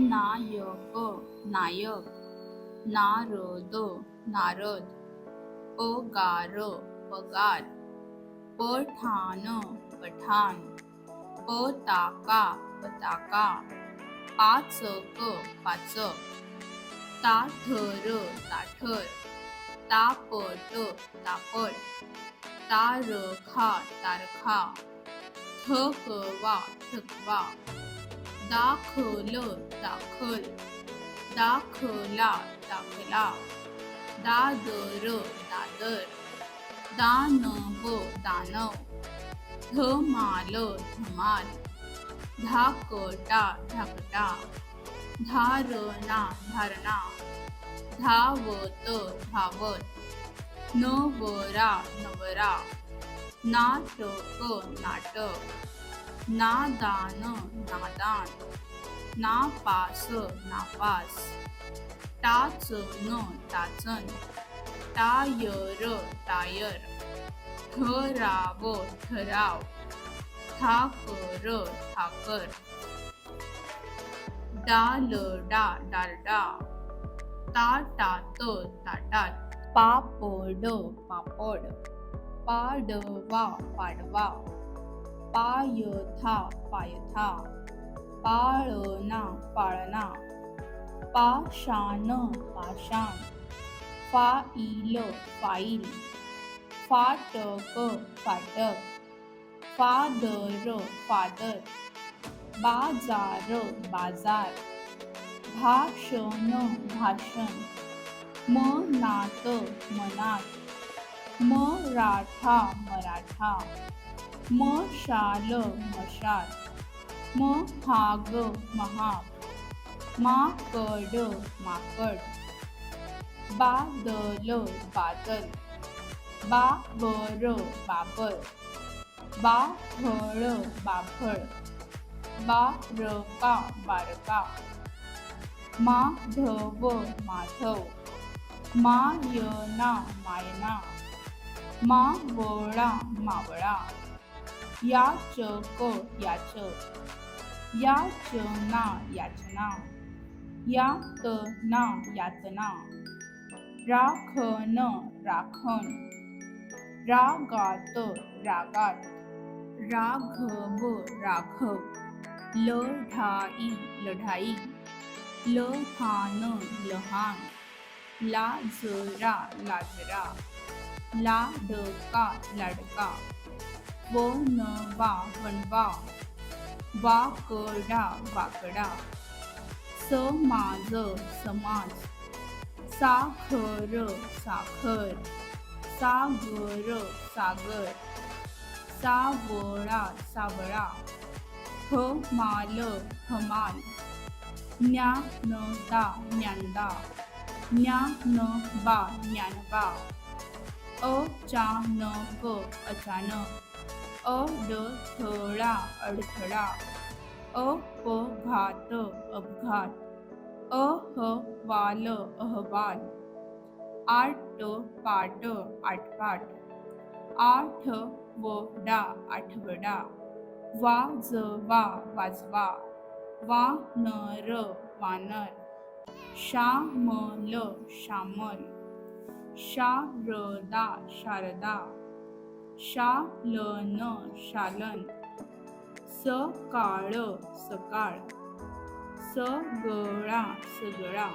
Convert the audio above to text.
नायक नायक नारद नारद पगार पगार पठाण पठाण पताका पताका पाचक पाचक ताठर ताठर तापट तापट तारखा तारखा थकवा थकवा दाखल दाखल. दाखला दाखला. दादर दादर. दानव दानव. धमाल धमाल. धाकटा धाकटा. धारणा धारणा. धावत धावत. नवरा नवरा. नाटक नाटक. नादान नादान. नापास नापास. टाचन टाचन. Tyre tyre. ठराव ठराव. ठाकर ठाकर. डालडा डालडा ताटात ताटात. पापड पापड. पाडवा पाडवा. पायथा पायथा पाळणा पाळणा पाषाण पाषाण फाईल फाईल फाटक फाटक फादर फादर बाजार बाजार भाषण भाषण मनात मनात मराठा मराठा मशाल मशाल महाग महाग माकड माकड बादल बादल बाबर बाबर बाफळ बाफळ बारका बारका माधव माधव मायना मायना मावळा मावळा. याचक याचक याचना याचना यातना यातना राखण राखण रागात रागात राघव राघव लढाई लढाई लहान लहान लाजरा लाजरा लाडका लाडका वनवा वनवा वाकडा वाकडा. समाज समाज साखर साखर सागर सागर सावळा सावळा. हमाल हमाल ज्ञानदा ज्ञानदा ज्ञानबा ज्ञानबा अचानक अचानक अडथळा अडथळा अपघात अपघात अहवाल अहवाल आठ पाट आटपाट आठवडा आठवडा वाजवा वाजवा वानर वानर श्यामल श्यामल शारदा शारदा शालन शालन सकाळ सकाळ सगळा सगळा.